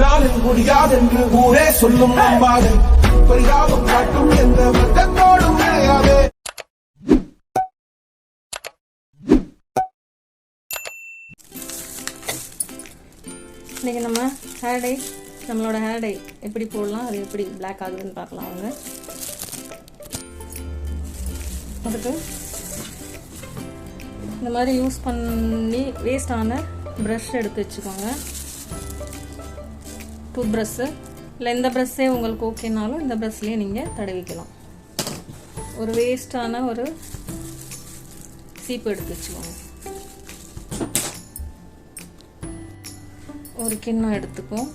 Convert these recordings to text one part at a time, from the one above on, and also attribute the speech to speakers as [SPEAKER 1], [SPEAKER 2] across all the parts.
[SPEAKER 1] உன்னால் முடியாதென்று ஊரே சொல்லும் நம்பாது பரிதாபம் காட்டும் எந்த வட்டத்தோடும் விளையாதே
[SPEAKER 2] இன்றைக்கி நம்ம ஹேர் டை நம்மளோட ஹேர் டை எப்படி போடலாம் அது எப்படி பிளாக் ஆகுதுன்னு பார்க்கலாம் அவங்க அதுக்கு இந்த மாதிரி யூஸ் பண்ணி வேஸ்டான ப்ரஷ் எடுத்து வச்சுக்கோங்க. டூத் ப்ரஷ்ஷு இல்லை இந்த ப்ரஷ்ஷே உங்களுக்கு ஓகேனாலும் இந்த ப்ரஷ்லேயே நீங்கள் தடவிக்கலாம். ஒரு வேஸ்டான ஒரு சீப்பு எடுத்து வச்சுக்கோங்க. ஒரு கிண்ணம் எடுத்துக்கும்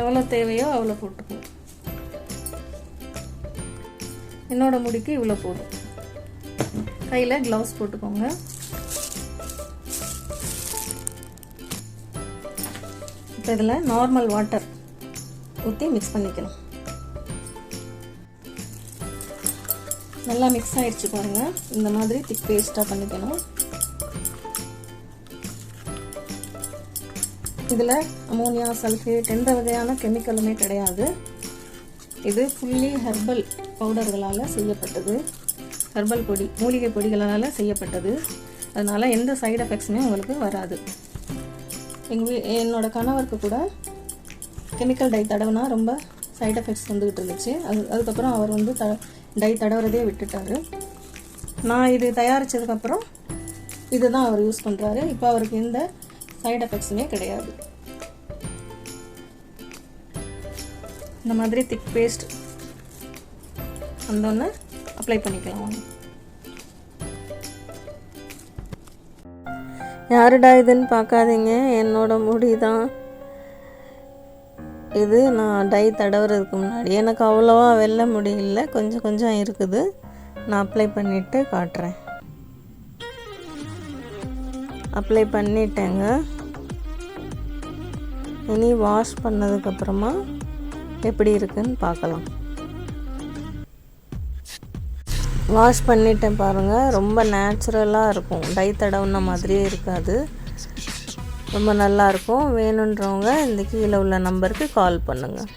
[SPEAKER 2] எவ்வளோ தேவையோ அவ்வளோ போட்டுக்குவோம். என்னோடய முடிக்கு இவ்வளோ போதும். கையில் க்ளவுஸ் போட்டுக்கோங்க. இப்போ இதில் நார்மல் வாட்டர் ஊற்றி மிக்ஸ் பண்ணிக்கலாம். நல்லா மிக்ஸ் ஆகிடுச்சு பாருங்கள் இந்த மாதிரி திக் பேஸ்ட்டாக பண்ணிக்கணும். இதில் அமோனியா சல்ஃபேட் எந்த வகையான கெமிக்கலுமே கிடையாது. இது ஃபுல்லி ஹெர்பல் பவுடர்களால் செய்யப்பட்டது. ஹெர்பல் பொடி மூலிகை பொடிகளால் செய்யப்பட்டது. அதனால் எந்த சைடு எஃபெக்ட்ஸுமே உங்களுக்கு வராது. எங்கள் வீ என்னோடய கணவருக்கு கூட கெமிக்கல் டை தடவுனா ரொம்ப சைடு எஃபெக்ட்ஸ் வந்துக்கிட்டு இருந்துச்சு. அது அதுக்கப்புறம் அவர் வந்து த டை தடவுறதே விட்டுட்டாரு. நான் இது தயாரித்ததுக்கப்புறம் இதுதான் அவர் யூஸ் பண்ணுறாரு இப்போ அவருக்கு எந்த சைடு எஃபெக்ட்ஸுமே கிடையாது. இந்த மாதிரி திக் பேஸ்ட் வந்தோடனே அப்ளை பண்ணிக்கலாம் வாங்க. யாருடா இதுன்னு பார்க்காதீங்க என்னோட முடி தான் இது நான் டை தடவுறதுக்கு முன்னாடி. எனக்கு அவ்வளோவா வெள்ள முடியல கொஞ்சம் கொஞ்சம் இருக்குது. நான் அப்ளை பண்ணிவிட்டு காட்டுறேன். அப்ளை பண்ணிட்டேங்க. இனி வாஷ் பண்ணதுக்கப்புறமா எப்படி இருக்குன்னு பார்க்கலாம். வாஷ் பண்ணிட்டேன் பாருங்கள் ரொம்ப நேச்சுரலாக இருக்கும். டை தடவுன மாதிரியே இருக்காது. ரொம்ப நல்லாயிருக்கும் வேணுன்றவங்க இந்த கீழே உள்ள நம்பருக்கு கால் பண்ணுங்கள்